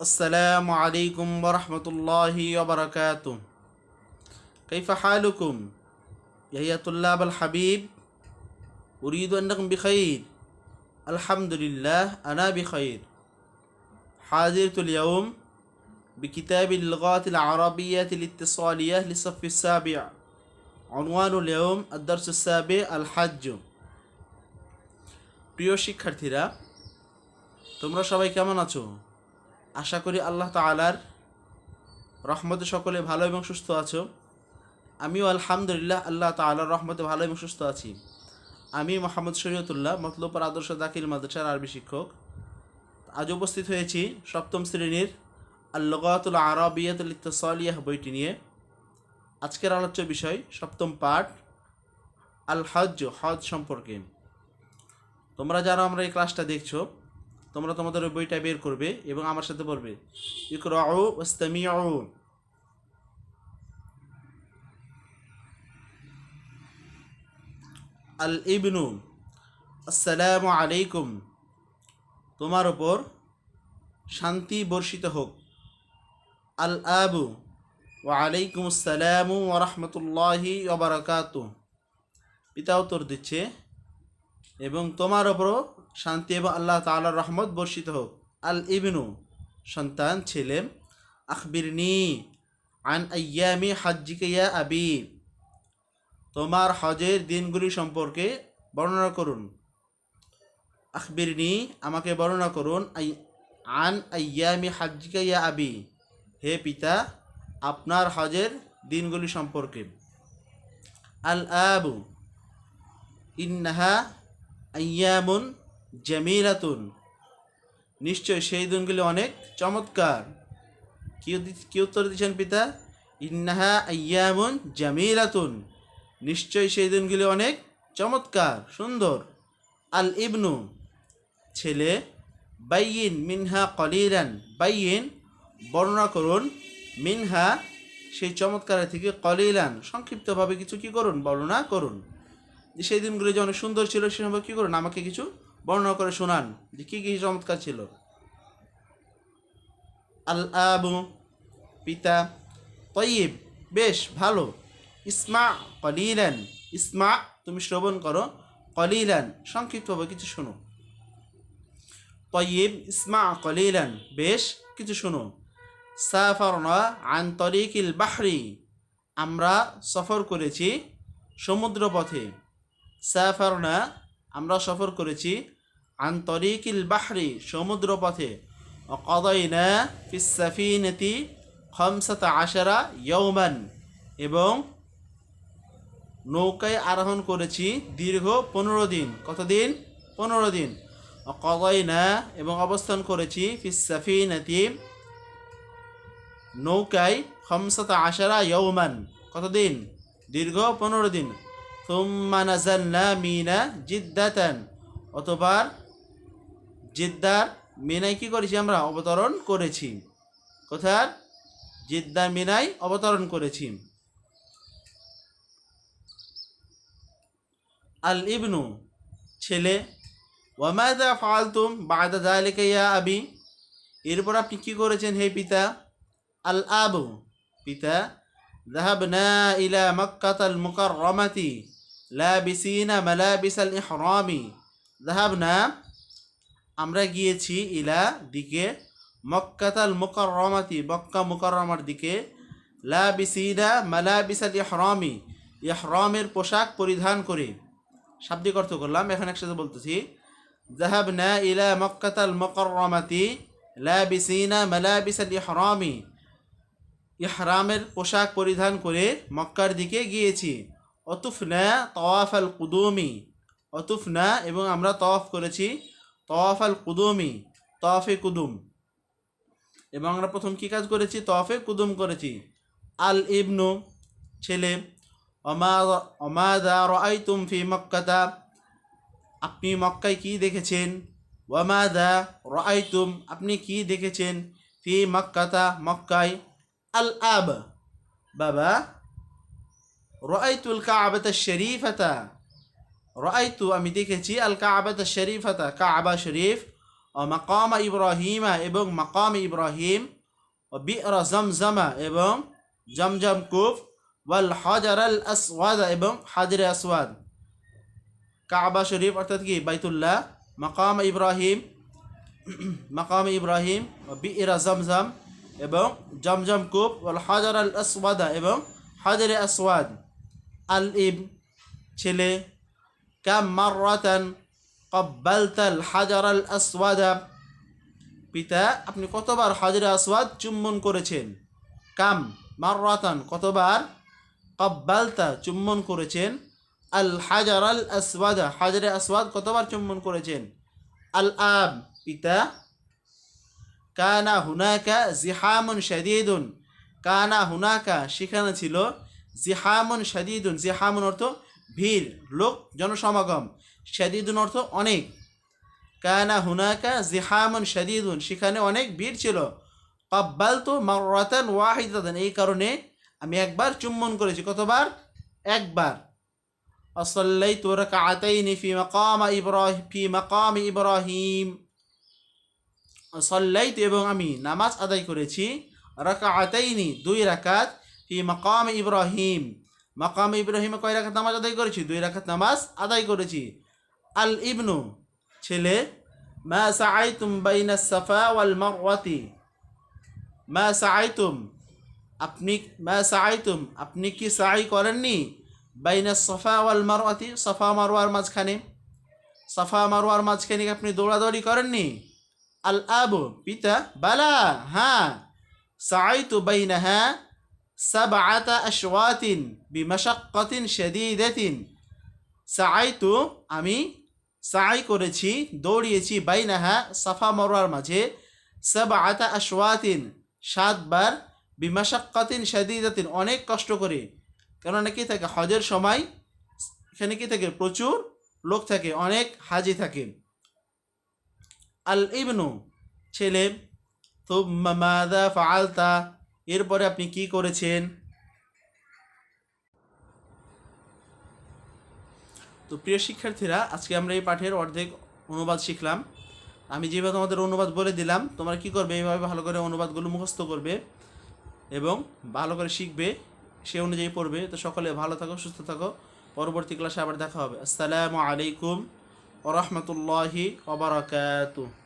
السلام عليكم ورحمة الله وبركاته كيف حالكم يا طلاب الحبيب أريد أنكم بخير الحمد لله أنا بخير حاضرت اليوم بكتاب اللغات العربية الاتصالية للصف السابع عنوان اليوم الدرس السابع الحج প্রিয় শিক্ষার্থীরা তোমরা সবাই কেমন আছো আশা করি আল্লাহ তালার রহমতে সকলে ভালো এবং সুস্থ আছো। আমিও আলহামদুলিল্লাহ আল্লাহ তালার রহমতে ভালো এবং সুস্থ আছি। আমি মোহাম্মদ শরীয়তুল্লাহ মতলবর আদর্শ দাখিল মাদ্রাসার আরবি শিক্ষক। আজ উপস্থিত হয়েছি সপ্তম শ্রেণির আল্লগাতুল আরবিয়াতুল ইত্তসালিয়াহ বইটি নিয়ে। আজকের আলোচ্য বিষয় সপ্তম পাঠ আল হজ হজ সম্পর্কে। তোমরা যারা আমরা এই ক্লাসটা দেখছ। তোমরা তোমাদের ওই বইটা বের করবে এবং আমার সাথে পড়বে। ইকরাউ আল ইবনু আসসালামু আলাইকুম। তোমার ওপর শান্তি বর্ষিত হোক। আল আবু ওয়া আলাইকুম আসসালামু ওয়া রাহমাতুল্লাহি ওয়া বারাকাতুহু। পিতা উত্তর দিচ্ছে, এবং তোমার ওপরও শান্তি এবং আল্লাহ তাআলার রহমত বর্ষিত হোক। আল ইবনু, সন্তান, ছেলে, আখবিরনি, আন আয়ামি হাজ্জিকে ইয়া আবি, তোমার হজের দিনগুলি সম্পর্কে বর্ণনা করুন। আখবিরনি, আমাকে বর্ণনা করুন আন আয়ামি হাজ্জিকে ইয়া আবি, হে পিতা, আপনার হজের দিনগুলি সম্পর্কে। আল আবু, ইন্নাহা আয়ামুন জামিলাতুন। নিশ্চয় সেই দিনগুলি অনেক চমৎকার। কি উত্তর দিচ্ছেন, পিতা? ইন্নাহা আয়ামুন জামিলাতুন। নিশ্চয় সেই দিনগুলি অনেক চমৎকার, সুন্দর। আল ইবনু, ছেলে, বাইয়িন মিনহা কলিরান বাইয়িন বর্ণনা করুন, মিনহা সেই চমৎকারের থেকে কলিলান, সংক্ষিপ্তভাবে কিছু কি করুন, বর্ণনা করুন। সেই দিনগুলো যে অনেক সুন্দর ছিল, সে সম্পর্কে কী করুন? আমাকে কিছু বর্ণনা করে শোনান যে কী কী চমৎকার ছিল। আল পিতা, তয়িব, বেশ, ভালো। ইসমা, কলিলান। ইসমা, তুমি শ্রবণ করো, কলিলান। সংক্ষিপ্তভাবে কিছু শোনো। তয়িব, ইসমা, কলিলান। বেশ, কিছু শোনো। সাফারনা আন তরিকিল বাহরি। আমরা সফর করেছি সমুদ্র পথে সাফারনা আমরা সফর করেছি আন তরিকিল বাহরি সমুদ্র পথে অকদইনা ফিসাফিনতি আশারা ইয়ৌমান এবং নৌকায় আরোহণ করেছি দীর্ঘ পনেরো দিন। কতদিন পনেরো দিন। অকদইনা এবং অবস্থান করেছি ফিসাফিনতি নৌকায় খমসাত আশারা ইয়ৌমান কতদিন দীর্ঘ পনেরো দিন। থুম্মা নাজালনা মিনা জিদ্দাতান অতবার জিদ্দার মিনায় কি করেছি আমরা? অবতরণ করেছি। কোথার? জিদ্দার মিনায় অবতরণ করেছি। আল ইবনু, ছেলে ওয়ামাদা ফালতুম বাদা দালিকা ইয়া আবি? এরপর আপনি কি করেছেন হে পিতা? আল আবু, পিতা ذهبنا إلى مكة المكرمة لابسين ملابس الإحرام ذهبنا আমরা গিয়েছি ইলা দিকে মক্কাতাল মুকাররমাতি মক্কা মুকাররমার দিকে লাবিসিনা মালাবিসাল ইহরামি ইহরামের পোশাক পরিধান করে শাব্দিক অর্থ করলাম এখন একসাথে বলতেছি জাহাবনা ইলা মক্কাতাল মুকাররমাতি লাবিসিনা মালাবিসাল ইহরামি ইহরামের পোশাক পরিধান করে মক্কার দিকে গিয়েছি। অতুফনা তওয়াফ আল কুদুমি। অতুফনা এবং আমরা তওয়াফ করেছি তওয়াফ আল কুদুমি, তওয়াফে কুদুম। এবং আমরা প্রথম কি কাজ করেছি? তওয়াফে কুদুম করেছি। আল ইবনু, ছেলে অমা অমাদা রাআইতুম ফি মক্কাতা? আপনি মক্কায় কি দেখেছেন? ওয়ামাদা রাআইতুম, আপনি কি দেখেছেন? ফি মক্কাতা, মক্কায়। আল আব বাবা রাআইতুল কাবাতা শরীফাতা রাআইতু আমি দেখেছি আল কাবাতা শরীফাতা কাবা শরীফ ও মাকামা ইব্রাহিমা এবং মাকাম ইব্রাহিম ও বির জমজমা এবং জমজম কুফ ওয়াল হাজার আল আসওয়াদ এবং হাজরে আসওয়াদ কাবা শরীফ অর্থাৎ কি বাইতুল্লাহ মাকাম ইব্রাহিম মাকাম ইব্রাহিম ও বিরা জমজম এবং জমজম কুপ, ওয়াল হাজার আল আসওয়াদা এবং হাজারে আসওয়াদ। আল ইব, ছেলে, কাম মাররাতান কব্বালতাল হাজার আল আসওয়াদা। পিতা, আপনি কতবার হাজারে আসওয়াদ চুম্বন করেছেন? কাম মাররাতান কতবার কব্বালতা চুম্বন করেছেন? আল হাজার আল আসওয়াদা, হাজারে আসওয়াদ কতবার চুম্বন করেছেন? আল আব, পিতা কানা হুনাকা জিহামুন শাদিদুন। কানা হুনাকা সেখানে ছিল জিহামুন শাদিদুন। জিহামুন অর্থ ভিড়, লোক, জনসমাগম। শাদিদুন অর্থ অনেক। কানা হুনাকা জিহামুন শাদিদুন। সেখানে অনেক ভিড় ছিল। কব্বাল তো মারাতান ওয়াহিদাতান। এই কারণে আমি একবার চুম্বন করেছি। কতবার? একবার। অসল্লাই তোরা কাতাই নিফি মকাম ইব্রাহিম ফি মকাম ইব্রাহিম। সল্লাইত এবং আমি নামাজ আদায় করেছি রাকাআতাইনি দুই রাকাত ফি মাকাম ইব্রাহিম। মাকাম ইব্রাহিমে কয় রাকাত নামাজ আদায় করেছি? দুই রাকাত নামাজ আদায় করেছি। আল ইবনু, ছেলে, মা সাআইতুম বাইনা সাফা ওয়াল মারওয়াতি। মা সাআইতুম, আপনি, মা সাআইতুম, আপনি কি সাই করেননি? বাইনা সাফা ওয়াল মারওয়াতি, সাফা মারওয়ার মাঝখানে। সাফা মারওয়ার মাঝখানে আপনি দৌড়াদৌড়ি করেননি? আল আবু পিতা, বালা হ্যাঁ। সাইতু বাইনাহা সাবআতা আশওয়াতিন বিমাশাক্কাতিন শাদীদাতিন। সাইতু আমি সাই করেছি, দৌড়িয়েছি বাইনাহা সাফা মরওয়ার মাঝে সাবআতা আশওয়াতিন সাতবার বিমাশাক্কাতিন শাদীদাতিন। অনেক কষ্ট করে। কেননা কি থাকে, হজের সময় এখানে কি থাকে, প্রচুর লোক থাকে, অনেক হাজি থাকে। আল ইবনু, ছেলে। তো মাদা ফাআলতা, এরপরে আপনি কি করেছেন? তো প্রিয় শিক্ষার্থীরা, আজকে আমরা এই পাঠের অর্ধেক অনুবাদ শিখলাম। আমি যেভাবে তোমাদের অনুবাদ বলে দিলাম, তোমরা কি করবে? এইভাবে ভালো করে অনুবাদগুলো মুখস্থ করবে এবং ভালো করে শিখবে, সে অনুযায়ী পড়বে। তো সকলে ভালো থাকো, সুস্থ থাকো। পরবর্তী ক্লাসে আবার দেখা হবে। আসসালামু আলাইকুম। ওরহমতুল্লাহি ওবরাকাতুহ